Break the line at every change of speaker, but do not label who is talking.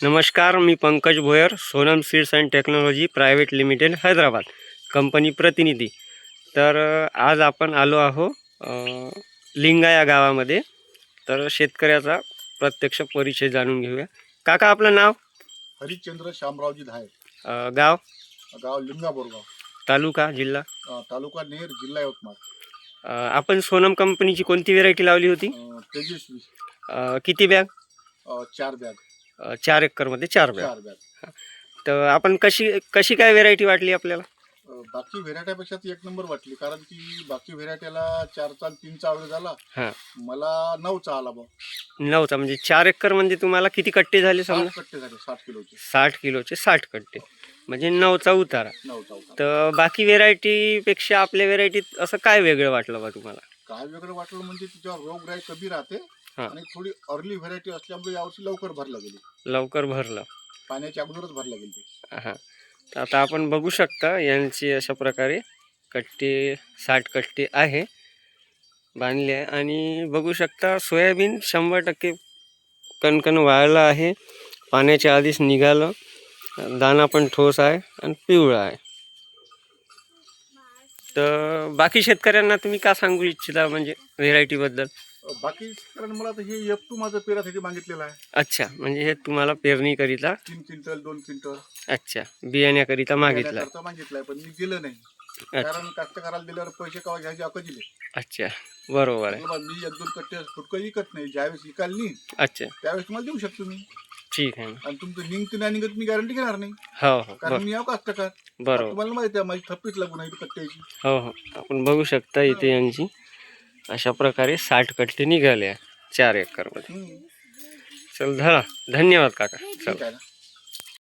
नमस्कार मी Pankaj Bhoyar Sonam seeds and technology private limited Hyderabad company प्रतिनिधी. तर आज आपण आलो आहो लिंगा या गावामध्ये. तर शेतकऱ्याचा प्रत्यक्ष परिचय जाणून घेऊया. काका आपलं नाव?
हरिश्चंद्र शामरावजी धाय
गाव?
गाव लिंगा बोरगाव
तालुका जिल्हा?
तालुका नेर जिल्हा यवतमाळ.
आपण सोनम कंपनीची कोणती व्हेरायटी लावली होती?
तेजस्वी.
किती बॅग?
चार बॅग.
चार एकरमध्ये चार बॅग
चार बॅग
तर आपण कशी कशी काय व्हेरायटी वाटली आपल्याला?
अ, बाकी व्हेरायट्यापेक्षा ती एक नंबर वाटली कारण की बाकी व्हेरायटीला चार चाल तीन चावड झाला.
हां.
मला नऊचा आला बा
नऊचा म्हणजे चार एकर म्हणजे तुम्हाला किती कट्टे झाले समजा?
साठ कट्टे झाले साठ किलोचे.
साठ किलोचे साठ कट्टे. म्हणजे नऊचा उतारा.
नऊचा होता
तर बाकी व्हेरायटीपेक्षा आपल्या व्हेरायटीत असं काय वेगळं वाटलं बा तुम्हाला?
काय वेगळं वाटलं म्हणजे तिच्यावर रोगराई कमी राहते.
हां.
आणि थोडी अर्ली व्हेरायटी असल्यामुळे यावर्षी लवकर भरला गेली.
लवकर भरलं.
पाण्याच्या अगोदरच भरला गेली.
हां. तर आता आपण बघू शकता यांची अशा प्रकारे कट्टे साठ कट्टे आहे. बांधले आहे. आणि बघू शकता सोयाबीन शंभर टक्के कणकण वाळलं आहे. पाण्याच्या आधीच निघालं. दाणा पण ठोस आहे आणि पिवळा आहे. तर बाकी शेतकऱ्यांना तुम्ही का सांगू इच्छिता म्हणजे व्हेरायटीबद्दल
बाकी कारण मला हे एफ टू माझं पेरासाठी मागितलेलं आहे.
अच्छा म्हणजे हे तुम्हाला पेरणीकरिता?
तीन क्विंटल दोन क्विंटल.
अच्छा बियाण्याकरिता मागितलं.
देण्याकरता मागितलंय पण मी दिलं नाही.
अच्छा.
कारण कास्तकाराला दिल्यावर पैसे कवा घ्यायचे अकं दिले.
अच्छा बरोबर आहे.
बाबा मी एक दोन कट्टे फुटकं विकत नाही. ज्यावेळेस विकाल नाही
अच्छा.
त्यावेळेस तुम्हाला देऊ शकतो मी.
ठीक आहे ना.
आणि तुमचं निघतं नाही निघत मी गॅरंटी घेणार नाही.
हो हो
कारण
बर-
मी याव कास्तकार.
बरोबर.
तुम्हाला माहिती आहे माझी थप्पीच लागून आहे कट्ट्याची.
हो हो. आपण बघू शकता इथे यांची. अशा प्रकारे साठ कट्टे निघाले चार एकरमध्ये. चल धरा. धन्यवाद काका. चल.